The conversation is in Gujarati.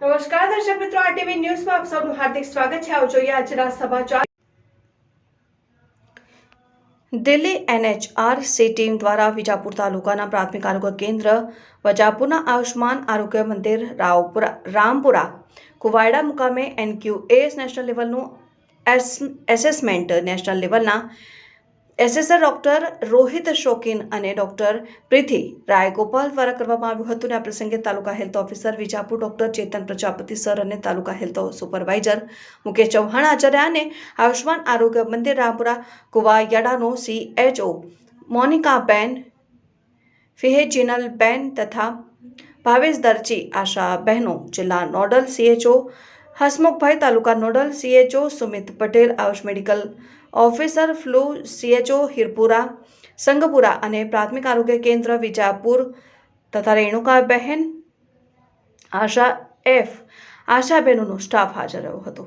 નમસ્કાર દર્શક મિત્રો આરટીવી ન્યૂઝમાં આપ સૌનું હાર્દિક સ્વાગત છે આવો જોઈએ આજના સમાચાર દિલ્હી એનએચઆરસી ટીમ દ્વારા વિજાપુર તાલુકાના પ્રાથમિક આરોગ્ય કેન્દ્ર વજાપુરના આયુષ્માન આરોગ્ય મંદિર રાવપુરા રામપુરા કુવાયડા મુકામે એનક્યુએસ નેશનલ લેવલનું એસ- એસેસમેન્ટ નેશનલ લેવલના assessor doctor Rohit Shokin અને ડોક્ટર પ્રીતિ રાય ગોપાલ દ્વારા કરવામાં આવ્યું હતું અને આ પ્રસંગે taluka health officer Vijapur doctor Chetan Prajapati sir અને તાલુકા હેલ્થ સુપરવાઇઝર મુકેશ ચૌહાણ આચાર્ય અને આયુષ્માન આરોગ્ય મંદિર રામપુરા કુવાયાડાનો સીએચઓ મોનિકાબેન ફિહેજિનલબેન તથા ભાવેશ દરજી આશા બહેનો, જિલ્લા nodal CHO Hasmukhbhai taluka nodal CHO Sumit Patel, AYUSH medical officer, flu CHO Hirpura, Sangpura અને પ્રાથમિક આરોગ્ય કેન્દ્ર વિજાપુર તથા રેણુકાબહેન આશા એફ આશાબહેનોનો સ્ટાફ હાજર રહ્યો હતો.